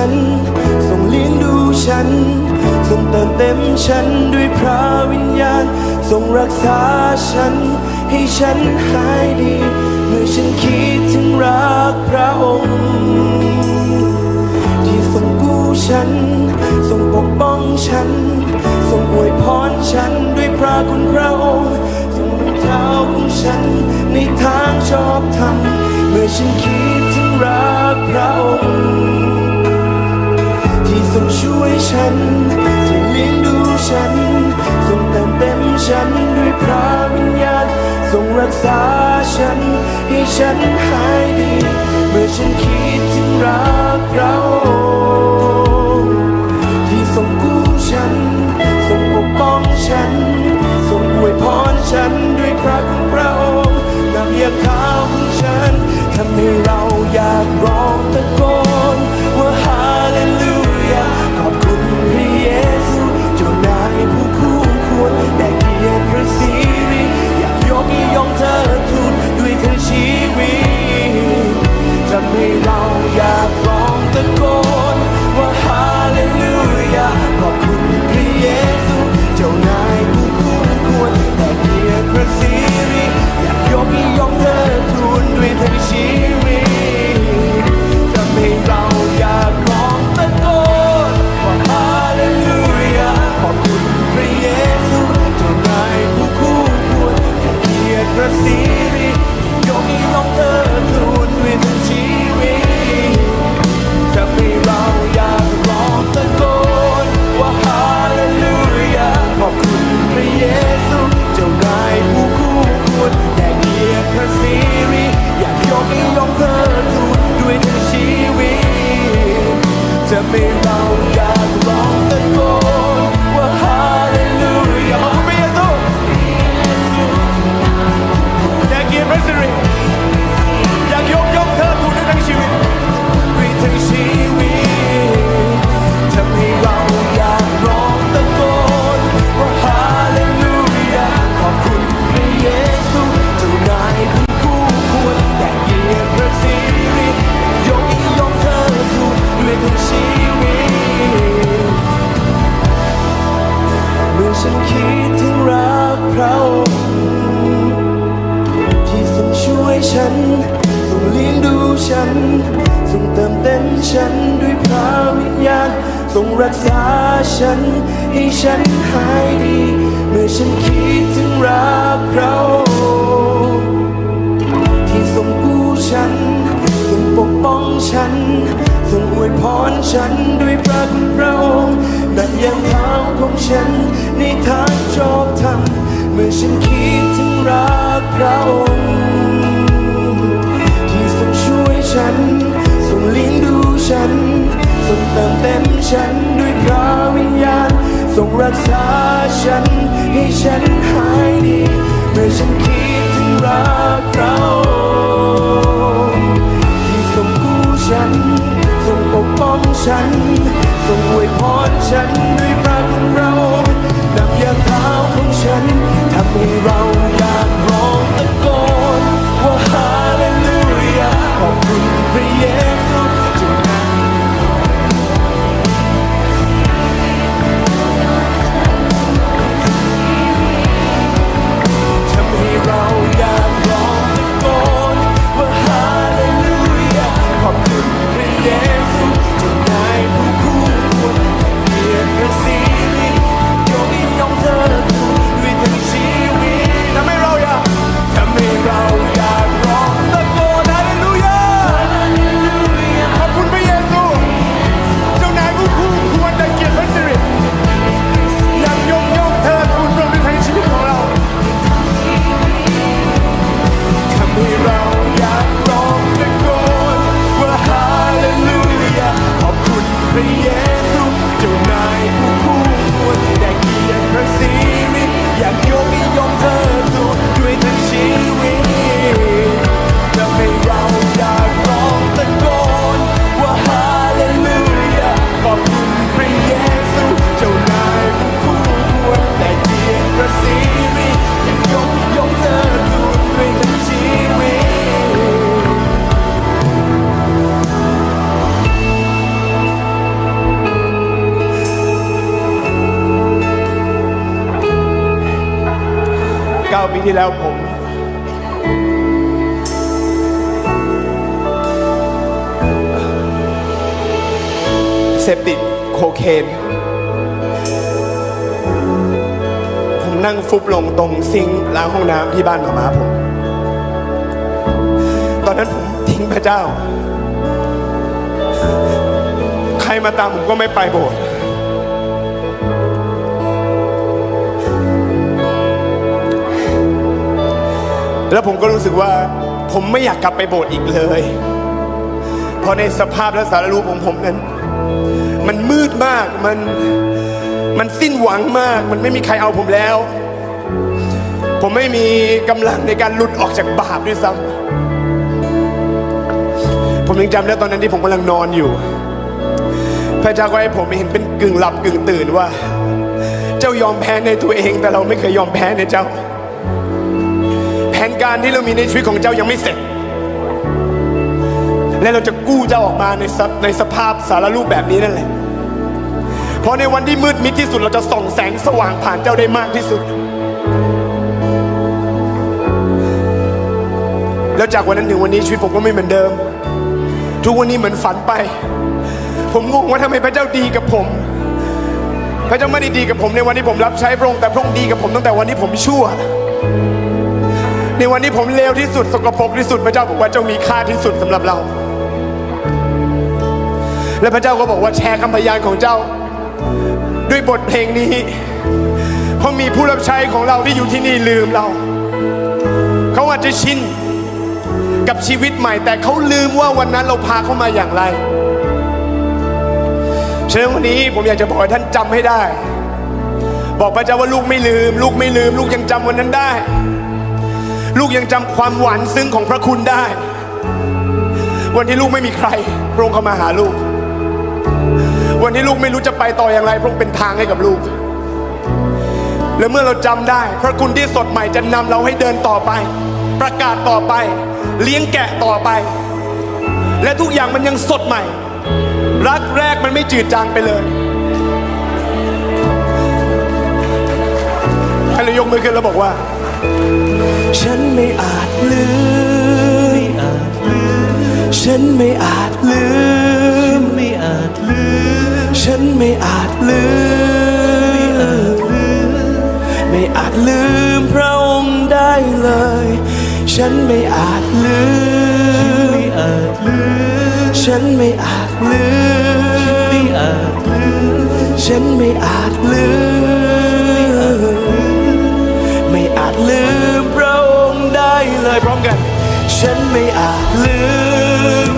ฉัน ทรงเลี้ยงดูฉัน ทรงเติมเต็มฉันด้วยพระวิญญาณ ทรงรักษาฉัน ให้ฉันหายดี เมื่อฉันคิดถึงรักพระองค์ ที่ทรงกู้ฉัน ทรงปกป้องฉัน ทรงอวยพรฉันด้วยพระคุณพระองค์ทรงเท้าของฉันในทางชอบธรรมเมื่อฉันคิดถึงรักพระองค์ ที่งช่วยฉันที่เลี้ยงดูฉันทรงเติมเต็มฉันด้วยพระวิญญาณทรงรักษาฉัน ให้ฉันหายดี เมื่อฉันคิดถึงรักพระองค์ที่ทรงกู้ฉันทรงปกป้องฉันทรงอวยพรฉันด้วยพระคุณพระองค์นำเยียบเท้า ฉันด้วยพระวิญญาณทรงรักษาฉัน ให้ฉันหายดี เมื่อฉันคิดถึงรักพระองค์ที่ทรงกู้ฉันทรงปกป้องฉันทรงอวยพรฉันด้วยพระคุณพระองค์ดังยังเท้าของฉันในทางชอบธรรมเมื่อฉันคิดถึงรักพระองค์ รักษาฉันให้ฉันหายดีเมื่อฉัน 9ปีที่แล้วผมเสพติดโคเคน ผมนั่งฟุบลงตรงซิงล้างห้องน้ำที่บ้านหมาม้าผม ตอนนั้นผมทิ้งพระเจ้า ใครมาตามผมก็ไม่ไปโบสถ์ แล้วผมก็รู้สึกว่าผมไม่อยากกลับไปโบสถ์อีกเลย เพราะในสภาพและสารรูปของผมนั้น มันมืดมากมันมันสิ้นหวังมาก มันไม่มีใครเอาผมแล้ว ผมไม่มีกำลังในการหลุดออกจากบาปด้วยซ้ำผมยังจำได้ตอนนั้นที่ผมกำลังนอนอยู่ พระเจ้าก็ให้ผมเห็นเป็นกึ่งหลับกึ่งตื่นว่า เจ้ายอมแพ้ในตัวเองแต่เราไม่เคยยอมแพ้ในเจ้า การที่เรามีในชีวิตของเจ้ายังไม่เสร็จ และเราจะกู้เจ้าออกมาในสภในสภาพสารรูปแบบนี้นั่นแหละ เพราะในวันที่มืดมิดที่สุดเราจะส่องแสงสว่างผ่านเจ้าได้มากที่สุด แล้วจากวันนั้นถึงวันนี้ชีวิตผมก็ไม่เหมือนเดิม ทุกวันนี้เหมือนฝันไป ผมงงว่าทำไมพระเจ้าดีกับผมพระเจ้าไม่ได้ดีกับผมในวันที่ผมรับใช้พระองค์แต่พระองค์ดีกับผมตั้งแต่วันที่ผมชั่ว ในวันที่ผมเลวที่สุดสกปรกที่สุดพระเจ้าบอกว่าเจ้ามีค่าที่สุดสำหรับเรา และพระเจ้าก็บอกว่าแชร์คำพยานของเจ้า ด้วยบทเพลงนี้ เพราะมีผู้รับใช้ของเราที่อยู่ที่นี่ลืมเรา เขาอาจจะชินกับชีวิตใหม่ แต่เขาลืมว่าวันนั้นเราพาเขามาอย่างไรฉะนั้นวันนี้ผมอยากจะบอกให้ท่านจำให้ได้ บอกพระเจ้าว่าลูกไม่ลืม ลูกไม่ลืม ลูกยังจำวันนั้นได้ ลูกยังจำความหวานซึ้งของพระคุณได้ วันที่ลูกไม่มีใคร พระองค์เข้ามาหาลูก วันที่ลูกไม่รู้จะไปต่ออย่างไร พระองค์เป็นทางให้กับลูก และเมื่อเราจำได้ พระคุณที่สดใหม่จะนำเราให้เดินต่อไป ประกาศต่อไป เลี้ยงแกะต่อไป และทุกอย่างมันยังสดใหม่ รักแรกมันไม่จืดจางไปเลยให้เรายกมือขึ้นแล้วบอกว่า ฉันไม่อาจลืมอาจลืมฉันไม่อาจลืมไม่อาจลืมฉันไม่อาจลืมไม่อาจลืมพระองค์ได้เลย ฉันไม่อาจลืมไม่อาจลืมฉันไม่อาจลืมไม่อาจลืมฉันไม่อาจลืมไม่อา จลืมพระองค์ได้เลยพร้อมกัน ฉันไม่อาจลืมไม่ลืม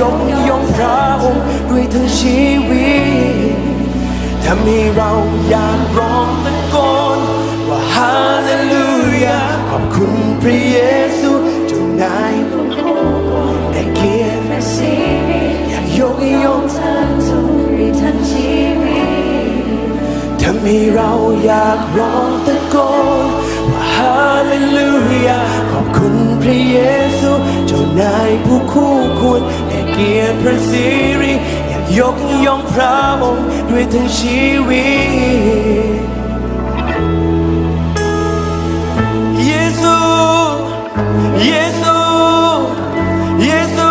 ยงพระองค์ด้วยทั้งชีวิตทำให้เราอยากร้องตะโกนว่าฮาเลลูยาขอบคุณพระเยซูจ้านายได้เกียรติอยากยกยกทำให้เราอยากร้องตะโกนว่าฮาเลลู เกียรติพระสิริอยากยกย่องพระองค์ด้วยทั้งชีวิตเยซูเยซูเยซู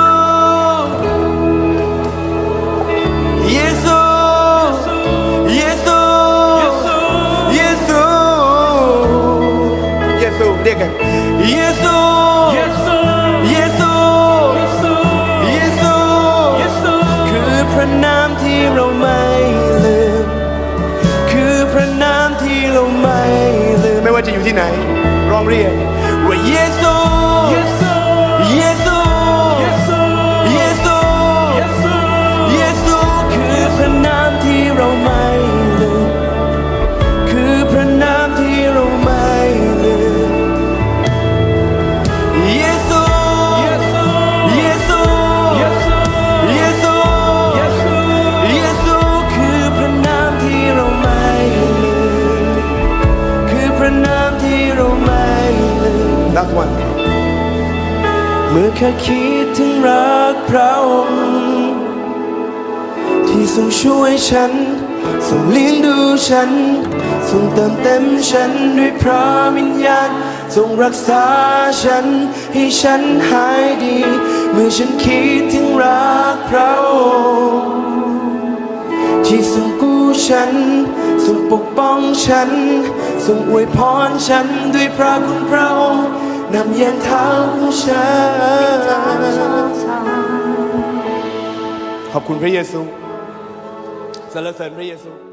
เยซูเยซูเยซูเยซูเรียกกันเยซู เราไม่ลืม คือพระนามที่เราไม่ลืม ไม่ว่าจะอยู่ที่ไหน ร้องเรียกว่าเยซู เมื่อแค่คิดถึงรักพระองค์ที่ทรงช่วยฉันทรงเลี้ยงดูฉันทรงเติมเต็มฉันด้วยพระวิญญาณทรงรักษาฉันให้ฉันหายดี เมื่อฉันคิดถึงรักพระองค์ที่ทรงกู้ฉันทรงปกป้องฉันทรงอวยพรฉันด้วยพระคุณพระองค์ นำเยียงเท้าของฉันขอบคุณพระเยซูสรรเสริญพระเยซู